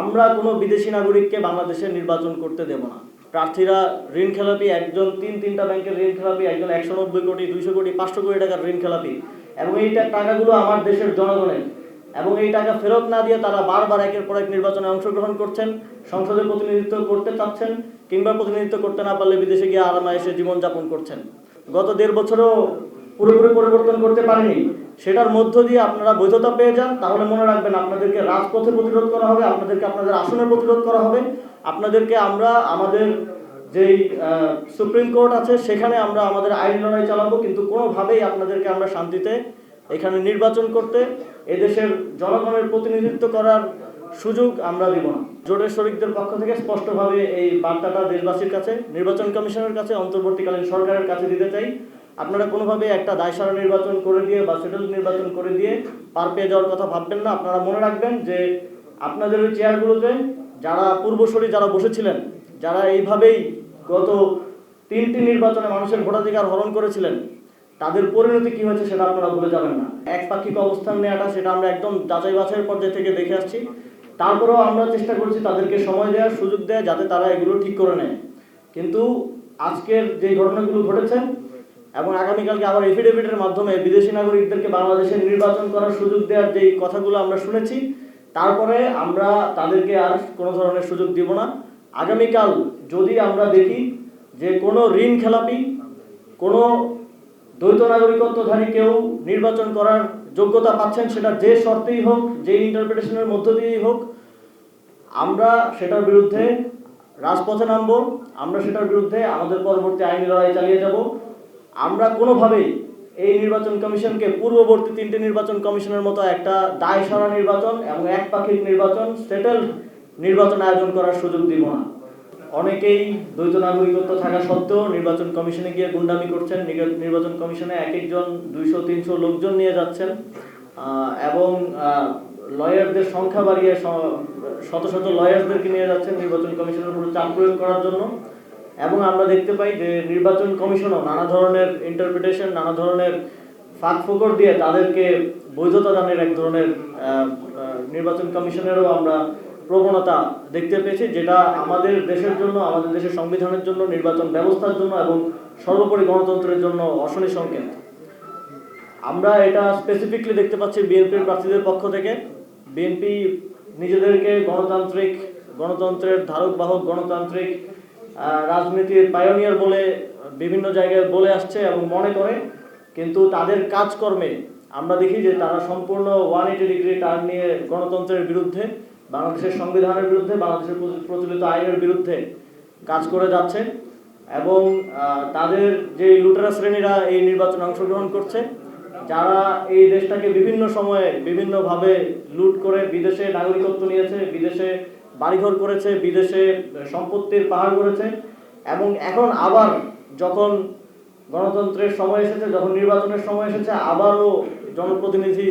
আমরা কোনো বিদেশি নাগরিককে বাংলাদেশে নির্বাচন করতে দেব না। প্রার্থীরা ঋণ খেলাপি, একজন তিন তিনটা ব্যাংকের ঋণ খেলাপি, একজন একশো নব্বই কোটি, দুইশো কোটি, পাঁচশো কোটি টাকার ঋণ খেলাপি। এবং এই টাকাগুলো আমার দেশের জনগণের। এবং এই টাকা ফেরত না দিয়ে তারা বারবার একের পর এক নির্বাচনে অংশগ্রহণ করছেন সংসদে প্রতিনিধিত্ব করতে চাচ্ছেন, কিংবা প্রতিনিধিত্ব করতে না পারলে বিদেশে গিয়ে আরামায় এসে জীবনযাপন করছেন। গত দেড় বছরও পুরোপুরি পরিবর্তন করতে পারেনি। সেটার মধ্য দিয়ে আপনারা বৈধতা পেয়ে যান, তাহলে মনে রাখবেন আপনাদেরকে রাজপথে প্রতিরোধ করা হবে, আপনাদেরকে আপনাদের আসনে প্রতিরোধ করা হবে। আপনাদেরকে আমরা আমাদের যেই সুপ্রিম কোর্ট আছে, সেখানে আমরা আমাদের আইন লড়াই চালাবো, কিন্তু কোনোভাবেই আপনাদেরকে আমরা শান্তিতে এখানে নির্বাচন করতে, এদেশের জনগণের প্রতিনিধিত্ব করার সুযোগ আমরা দিব না। জোটের শরিকদের পক্ষ থেকে স্পষ্টভাবে এই বার্তাটা দেশবাসীর কাছে, নির্বাচন কমিশনের কাছে, অন্তর্বর্তীকালীন সরকারের কাছে দিতে চাই। আপনারা কোনোভাবে একটা দায়সারা নির্বাচন করে দিয়ে বা সেটেল নির্বাচন করে দিয়ে পার পেয়ে যাওয়ার কথা ভাববেন না। আপনারা মনে রাখবেন যে আপনাদের ওই চেয়ারগুলোতে যারা পূর্বসরী যারা বসেছিলেন, যারা এইভাবেই গত তিনটি নির্বাচনে মানুষের ভোটাধিকার হরণ করেছিলেন, তাদের পরিণতি কি হয়েছে সেটা আপনারা ভুলে যাবেন না। একপাক্ষিক অবস্থান নেওয়াটা সেটা আমরা একদম যাচাই বাছাইয়ের পর্যায়ে থেকে দেখে আসছি। তারপরেও আমরা চেষ্টা করছি তাদেরকে সময় দেওয়ার সুযোগ দেয় যাতে তারা এগুলো ঠিক করে নেয়। কিন্তু আজকের যে ঘটনাগুলো ঘটেছে এবং আগামীকালকে আবার এফিডেভিটের মাধ্যমে বিদেশি নাগরিকদেরকে বাংলাদেশে নির্বাচন করার সুযোগ দেওয়ার যে কথাগুলো আমরা শুনেছি, তারপরে আমরা তাদেরকে আর কোনো ধরনের সুযোগ দিব না। আগামীকাল যদি আমরা দেখি যে কোনো ঋণ খেলাপি, কোনো দ্বৈত নাগরিকত্বধারী কেউ নির্বাচন করার যোগ্যতা পাচ্ছেন, সেটা যে শর্তেই হোক, যে ইন্টারপ্রিটেশনের মধ্য দিয়েই হোক, আমরা সেটার বিরুদ্ধে রাজপথে নামবো, আমরা সেটার বিরুদ্ধে আমাদের পরবর্তী আইনি লড়াই চালিয়ে যাব। আমরা কোনোভাবেই এই নির্বাচন কমিশনকে পূর্ববর্তী তিনটে নির্বাচন কমিশনের মতো একটা দায় সারা নির্বাচন এবং একপাক্ষিক নির্বাচন সেটেল নির্বাচন আয়োজন করার সুযোগ দিব না। অনেকেই দ্বৈত নাগরিকত্ব থাকা সত্ত্বেও নির্বাচন কমিশনে গিয়ে গুন্ডামি করছেন নির্বা- নির্বাচন কমিশনে এক একজন, দুইশো, তিনশো লোকজন নিয়ে যাচ্ছেন এবং লয়ারদের সংখ্যা বাড়িয়ে শত শত লয়ারদেরকে নিয়ে যাচ্ছেন নির্বাচন কমিশনের উপর চাপ প্রয়োগ করার জন্য। এবং আমরা দেখতে পাই যে নির্বাচন কমিশনও নানা ধরনের ইন্টারপ্রিটেশন নানা ধরনের ফাঁক ফোকর দিয়ে তাদেরকে বৈধতা দানের এক ধরনের নির্বাচন কমিশনেরও আমরা প্রবণতা দেখতে পেয়েছি, যেটা আমাদের দেশের জন্য, আমাদের দেশের সংবিধানের জন্য, নির্বাচন ব্যবস্থার জন্য এবং সর্বোপরি গণতন্ত্রের জন্য অশনি সংকেত। আমরা এটা স্পেসিফিকলি দেখতে পাচ্ছি বিএনপির প্রার্থীদের পক্ষ থেকে। বিএনপি নিজেদেরকে গণতান্ত্রিক, গণতন্ত্রের ধারক বাহক, গণতান্ত্রিক রাজনীতির পায়োনিয়ার বলে বিভিন্ন জায়গায় বলে আসছে এবং মনে করে, কিন্তু তাদের কাজকর্মে আমরা দেখি যে তারা সম্পূর্ণ ওয়ান এইটি ডিগ্রি টার্ন নিয়ে গণতন্ত্রের বিরুদ্ধে, বাংলাদেশের সংবিধানের বিরুদ্ধে, বাংলাদেশের প্রচলিত আইনের বিরুদ্ধে কাজ করে যাচ্ছে এবং তাদের যে লুটেরা শ্রেণীরা এই নির্বাচনে অংশগ্রহণ করছে, যারা এই দেশটাকে বিভিন্ন সময়ে বিভিন্নভাবে লুট করে বিদেশে নাগরিকত্ব নিয়েছে, বিদেশে বাড়িঘর করেছে, বিদেশে সম্পত্তির পাহাড় করেছে এবং এখন আবার যখন গণতন্ত্রের সময় এসেছে, যখন নির্বাচনের সময় এসেছে, আবারও জনপ্রতিনিধি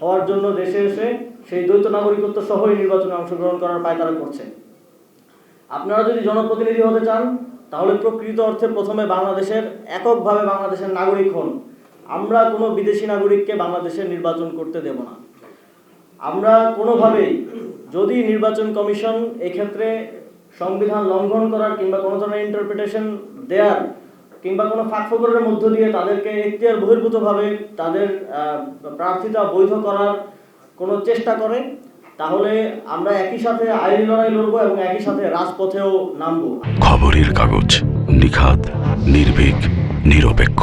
হওয়ার জন্য দেশে এসে সেই দ্বৈত নাগরিকত্ব সহই নির্বাচনে অংশগ্রহণ করার পায়তারা করছে। আপনারা যদি জনপ্রতিনিধি হতে চান, তাহলে প্রকৃত অর্থে প্রথমে বাংলাদেশের, এককভাবে বাংলাদেশের নাগরিক হন। আমরা কোনো বিদেশি নাগরিককে বাংলাদেশে নির্বাচন করতে দেব না। আমরা কোনোভাবেই যদি নির্বাচন কমিশন এক্ষেত্রে সংবিধান লঙ্ঘন করার কিংবা কোনো ধরনের ইন্টারপ্রিটেশন দেয়ার কিংবা কোনো ফাঁকফোকরের মধ্য দিয়ে তাদেরকে এখতিয়ার বহির্ভূতভাবে তাদের প্রার্থিতা বৈধ করার কোনো চেষ্টা করে, তাহলে আমরা একই সাথে আইনি লড়াই লড়বো এবং একই সাথে রাজপথেও নামবো। খবরের কাগজ নিখাত নির্ভীক, নিরপেক্ষ।